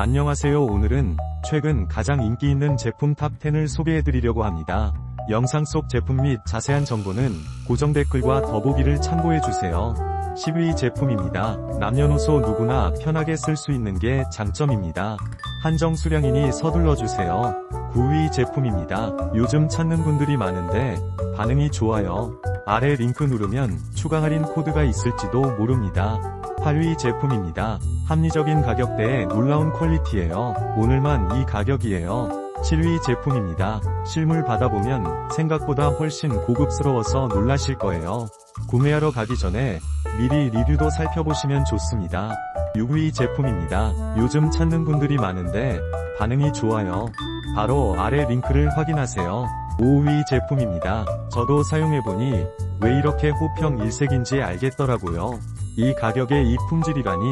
안녕하세요 오늘은 최근 가장 인기 있는 제품 탑10을 소개해드리려고 합니다. 영상 속 제품 및 자세한 정보는 고정 댓글과 더보기를 참고해주세요. 10위 제품입니다. 남녀노소 누구나 편하게 쓸 수 있는 게 장점입니다. 한정 수량이니 서둘러주세요. 9위 제품입니다. 요즘 찾는 분들이 많은데 반응이 좋아요. 아래 링크 누르면 추가 할인 코드가 있을지도 모릅니다. 8위 제품입니다. 합리적인 가격대에 놀라운 퀄리티예요. 오늘만 이 가격이에요. 7위 제품입니다. 실물 받아보면 생각보다 훨씬 고급스러워서 놀라실 거예요. 구매하러 가기 전에 미리 리뷰도 살펴보시면 좋습니다. 6위 제품입니다. 요즘 찾는 분들이 많은데 반응이 좋아요. 바로 아래 링크를 확인하세요. 5위 제품입니다. 저도 사용해보니 왜 이렇게 호평 일색인지 알겠더라고요. 이 가격에 이 품질이라니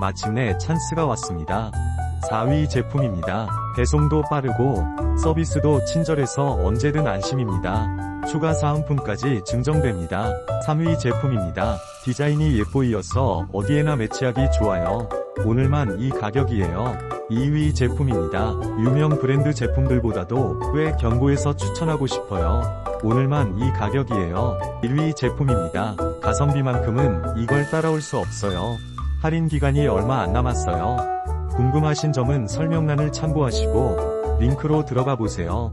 마침내 찬스가 왔습니다. 4위 제품입니다. 배송도 빠르고 서비스도 친절해서 언제든 안심입니다. 추가 사은품까지 증정됩니다. 3위 제품입니다. 디자인이 예뻐이어서 어디에나 매치하기 좋아요. 오늘만 이 가격이에요. 2위 제품입니다. 유명 브랜드 제품들보다도 꽤 견고해서 추천하고 싶어요. 오늘만 이 가격이에요. 1위 제품입니다. 가성비만큼은 이걸 따라올 수 없어요. 할인 기간이 얼마 안 남았어요. 궁금하신 점은 설명란을 참고하시고 링크로 들어가 보세요.